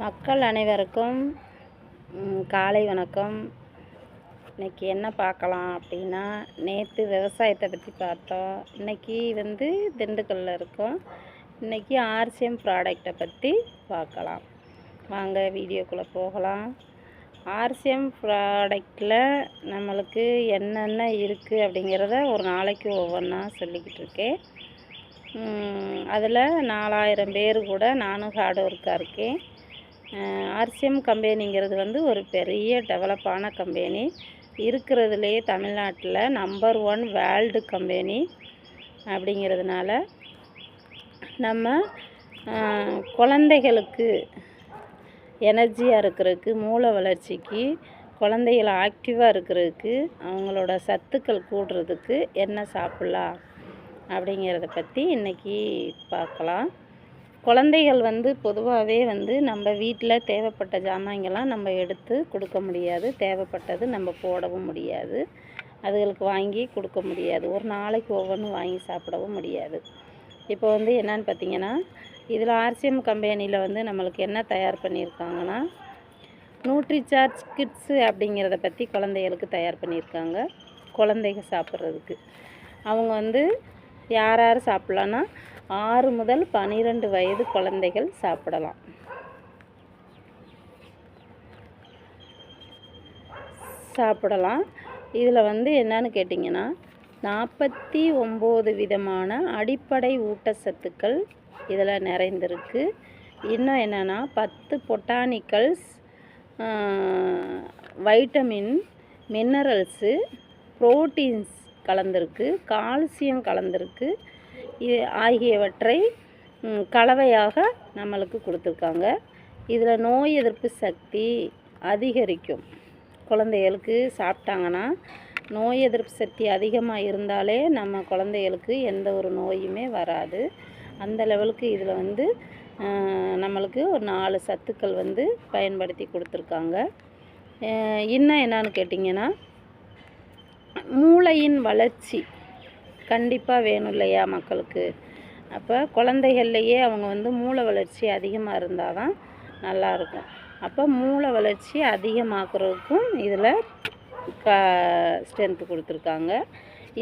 மக்கள் அனைவருக்கும் காலை வணக்கம். இன்னைக்கு என்ன பார்க்கலாம் அப்படின்னா நேற்று விவசாயத்தை பற்றி பார்த்தோம். இன்னைக்கு வந்து திண்டுக்கல்லில் இருக்கோம். இன்றைக்கி ஆர்சிஎம் ப்ராடக்டை பற்றி பார்க்கலாம். வாங்க வீடியோக்குள்ளே போகலாம். ஆர்சிஎம் ப்ராடக்டில் நம்மளுக்கு என்னென்ன இருக்குது அப்படிங்கிறத ஒரு நாளைக்கு ஒவ்வொன்றா சொல்லிக்கிட்டு இருக்கேன். அதில் நாலாயிரம் பேர் கூட நானும் ஹார்ட் ஒர்க்காக இருக்கேன். ஆர்சிஎம் கம்பெனிங்கிறது வந்து ஒரு பெரிய டெவலப்பான கம்பெனி. இருக்கிறதுலே தமிழ்நாட்டில் நம்பர் ஒன் வேர்ல்டு கம்பெனி அப்படிங்கிறதுனால நம்ம குழந்தைகளுக்கு எனர்ஜியாக இருக்கிறதுக்கு மூளை வளர்ச்சிக்கு குழந்தைகள் ஆக்டிவாக இருக்கிறதுக்கு அவங்களோட சத்துக்கள் கூடுறதுக்கு என்ன சாப்பிட்லாம் அப்படிங்கிறத பற்றி இன்றைக்கி பார்க்கலாம். குழந்தைகள் வந்து பொதுவாகவே வந்து நம்ம வீட்டில் தேவைப்பட்ட ஜாமான்கள்லாம் நம்ம எடுத்து கொடுக்க முடியாது. தேவைப்பட்டது நம்ம போடவும் முடியாது. அதுகளுக்கு வாங்கி கொடுக்க முடியாது. ஒரு நாளைக்கு ஒவ்வொன்றும் வாங்கி சாப்பிடவும் முடியாது. இப்போ வந்து என்னன்னு பார்த்தீங்கன்னா இதில் ஆர்சிஎம் கம்பெனியில் வந்து நம்மளுக்கு என்ன தயார் பண்ணியிருக்காங்கன்னா நியூட்ரிசார்ஜ் கிட்ஸு அப்படிங்கிறத பற்றி குழந்தைகளுக்கு தயார் பண்ணியிருக்காங்க. குழந்தைங்க சாப்பிட்றதுக்கு. அவங்க வந்து யார் யார் சாப்பிட்லான்னா ஆறு முதல் பனிரெண்டு வயது குழந்தைகள் சாப்பிடலாம். சாப்பிடலாம். இதில் வந்து என்னன்னு கேட்டிங்கன்னா நாற்பத்தி ஒம்பது விதமான அடிப்படை ஊட்டச்சத்துக்கள் இதில் நிறைந்திருக்கு. இன்னும் என்னென்னா பத்து பொட்டானிக்கல்ஸ் வைட்டமின் மினரல்ஸு புரோட்டீன்ஸ் கலந்திருக்கு கால்சியம் கலந்திருக்கு. ஆகியவற்றை கலவையாக நம்மளுக்கு கொடுத்துருக்காங்க. இதில் நோய் எதிர்ப்பு சக்தி அதிகரிக்கும். குழந்தைகளுக்கு சாப்பிட்டாங்கன்னா நோய் எதிர்ப்பு சக்தி அதிகமாக இருந்தாலே நம்ம குழந்தைகளுக்கு எந்த ஒரு நோயுமே வராது. அந்த லெவலுக்கு இதில் வந்து நம்மளுக்கு ஒரு நாலு சத்துக்கள் வந்து பயன்படுத்தி கொடுத்துருக்காங்க. இன்னும் என்னன்னு கேட்டிங்கன்னா மூளையின் வளர்ச்சி கண்டிப்பாக வேணும் இல்லையா மக்களுக்கு? அப்போ குழந்தைகள்லையே அவங்க வந்து மூளை வளர்ச்சி அதிகமாக இருந்தால் தான் நல்லாயிருக்கும் அப்போ மூளை வளர்ச்சி அதிகமாக்குறதுக்கும் இதில் க ஸ்ட்ரென்த்து கொடுத்துருக்காங்க.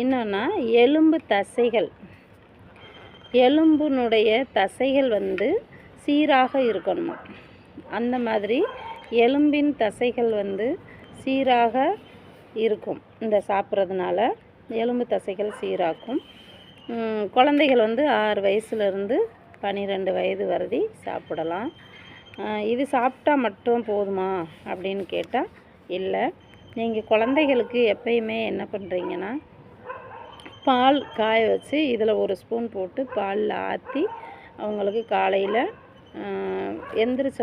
இன்னொன்னா எலும்பு தசைகள். எலும்பினுடைய தசைகள் வந்து சீராக இருக்கணுமா. அந்த மாதிரி எலும்பின் தசைகள் வந்து சீராக இருக்கும். இந்த சாப்பிட்றதுனால எலும்பு தசைகள் சீராக்கும். குழந்தைகள் வந்து ஆறு வயசுலேருந்து பன்னிரெண்டு வயது வரதி சாப்பிடலாம். இது சாப்பிட்டா மட்டும் போதுமா? அப்படின்னு கேட்டால் இல்லை. நீங்கள் குழந்தைகளுக்கு எப்பயுமே என்ன பண்ணுறீங்கன்னா பால் காய வச்சு இதில் ஒரு ஸ்பூன் போட்டு பாலில் ஆற்றி அவங்களுக்கு காலையில் எந்திரிச்ச